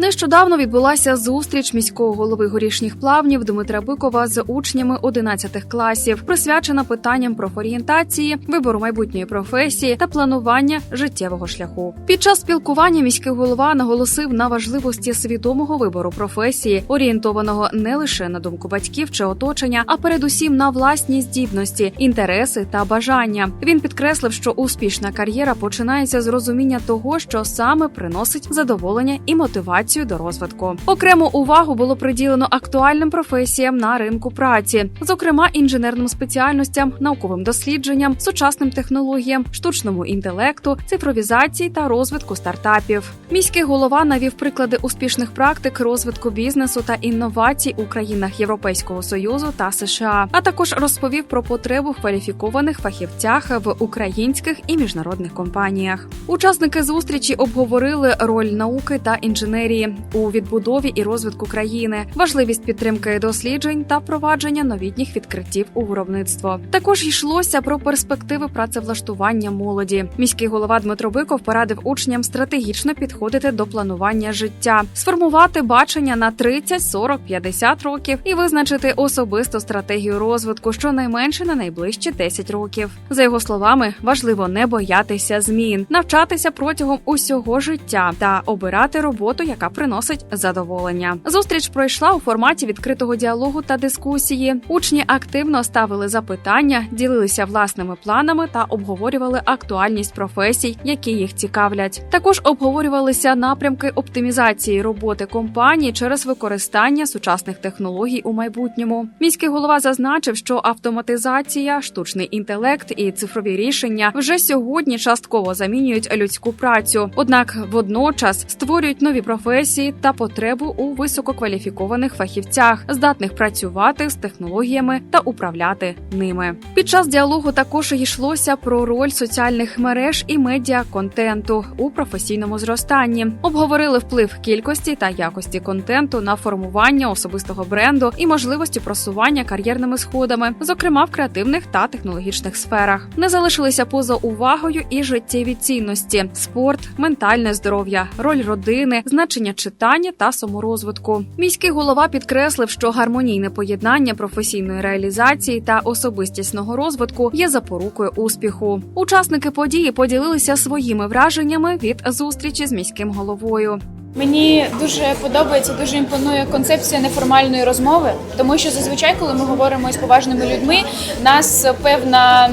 Нещодавно відбулася зустріч міського голови горішніх плавнів Дмитра Бикова з учнями 11 класів, присвячена питанням профорієнтації, вибору майбутньої професії та планування життєвого шляху. Під час спілкування міський голова наголосив на важливості свідомого вибору професії, орієнтованого не лише на думку батьків чи оточення, а передусім на власні здібності, інтереси та бажання. Він підкреслив, що успішна кар'єра починається з розуміння того, що саме приносить задоволення і мотивацію до розвитку. Окрему увагу було приділено актуальним професіям на ринку праці, зокрема інженерним спеціальностям, науковим дослідженням, сучасним технологіям, штучному інтелекту, цифровізації та розвитку стартапів. Міський голова навів приклади успішних практик розвитку бізнесу та інновацій у країнах Європейського союзу та США, а також розповів про потребу в кваліфікованих фахівцях в українських і міжнародних компаніях. Учасники зустрічі обговорили роль науки та інженерії у відбудові і розвитку країни, важливість підтримки досліджень та впровадження новітніх відкриттів у виробництво. Також йшлося про перспективи працевлаштування молоді. Міський голова Дмитро Биков порадив учням стратегічно підходити до планування життя, сформувати бачення на 30, 40, 50 років і визначити особисту стратегію розвитку щонайменше на найближчі 10 років. За його словами, важливо не боятися змін, навчатися протягом усього життя та обирати роботу, яка приносить задоволення. Зустріч пройшла у форматі відкритого діалогу та дискусії. Учні активно ставили запитання, ділилися власними планами та обговорювали актуальність професій, які їх цікавлять. Також обговорювалися напрямки оптимізації роботи компанії через використання сучасних технологій у майбутньому. Міський голова зазначив, що автоматизація, штучний інтелект і цифрові рішення вже сьогодні частково замінюють людську працю однак водночас створюють нові професії та потребу у висококваліфікованих фахівцях, здатних працювати з технологіями та управляти ними. Під час діалогу також йшлося про роль соціальних мереж і медіа-контенту у професійному зростанні. Обговорили вплив кількості та якості контенту на формування особистого бренду і можливості просування кар'єрними сходами, зокрема в креативних та технологічних сферах. Не залишилися поза увагою і життєві цінності: спорт, ментальне здоров'я, роль родини, значення читання та саморозвитку. Міський голова підкреслив, що гармонійне поєднання професійної реалізації та особистісного розвитку є запорукою успіху. Учасники події поділилися своїми враженнями від зустрічі з міським головою. Мені дуже подобається, дуже імпонує концепція неформальної розмови, тому що зазвичай, коли ми говоримо з поважними людьми, нас певна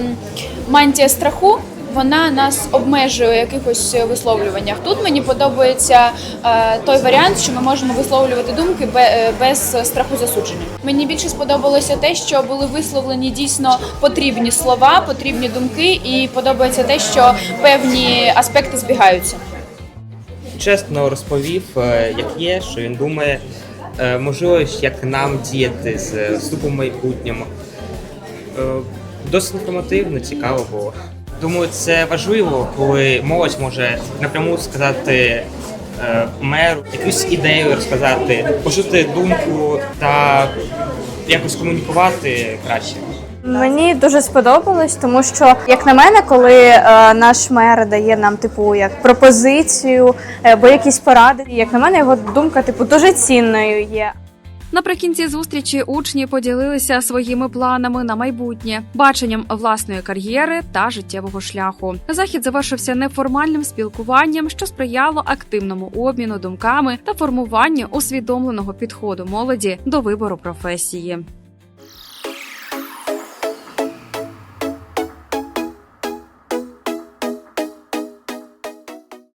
мантія страху. Вона нас обмежує у якихось висловлюваннях. Тут мені подобається е, той варіант, що ми можемо висловлювати думки е, без страху засудження. Мені більше сподобалося те, що були висловлені дійсно потрібні слова, потрібні думки, і подобається те, що певні аспекти збігаються. чесно розповів, е, як є, що він думає, можливо, як нам діяти з вступом майбутньому. Досить інформативно, цікаво було. Думаю, це важливо, коли молодь може напряму сказати е, меру, якусь ідею розказати, почути думку та якось комунікувати краще. Мені дуже сподобалось, тому що, як на мене, коли е, наш мер дає нам типу як пропозицію е, або якісь поради, як на мене, його думка типу дуже цінною є. Наприкінці зустрічі учні поділилися своїми планами на майбутнє, баченням власної кар'єри та життєвого шляху. Захід завершився неформальним спілкуванням, що сприяло активному обміну думками та формуванню усвідомленого підходу молоді до вибору професії.